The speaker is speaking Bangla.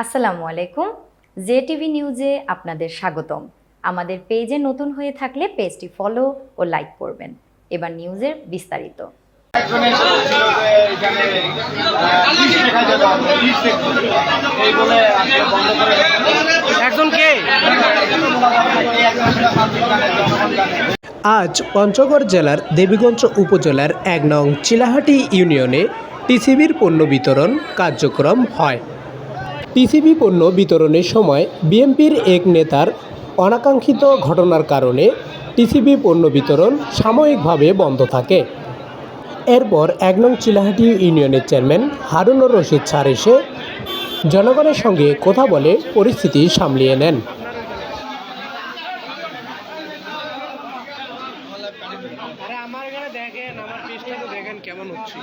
আসসালামু আলাইকুম। জে টিভি নিউজে আপনাদের স্বাগতম। আমাদের পেজে নতুন হয়ে থাকলে পেজটি ফলো ও লাইক করবেন। এবার নিউজের বিস্তারিত। একজন কে? আজ পঞ্চগড় জেলার দেবীগঞ্জ উপজেলার এক নং চিলাহাটি ইউনিয়নে টিসিবির পণ্য বিতরণ কার্যক্রম হয়। টিসিবি পণ্য বিতরণের সময় বিএনপির এক নেতার অনাকাঙ্ক্ষিত ঘটনার কারণে টিসিবি পণ্য বিতরণ সাময়িকভাবে বন্ধ থাকে। এরপর এক নং চিলাহাটি ইউনিয়নের চেয়ারম্যান হারুনুর রশিদ স্যার এসে জনগণের সঙ্গে কথা বলে পরিস্থিতি সামলিয়ে নেন। আরে আমার এখানে দেখেন আমার চেষ্টা তো দেখেন কেমন হচ্ছে।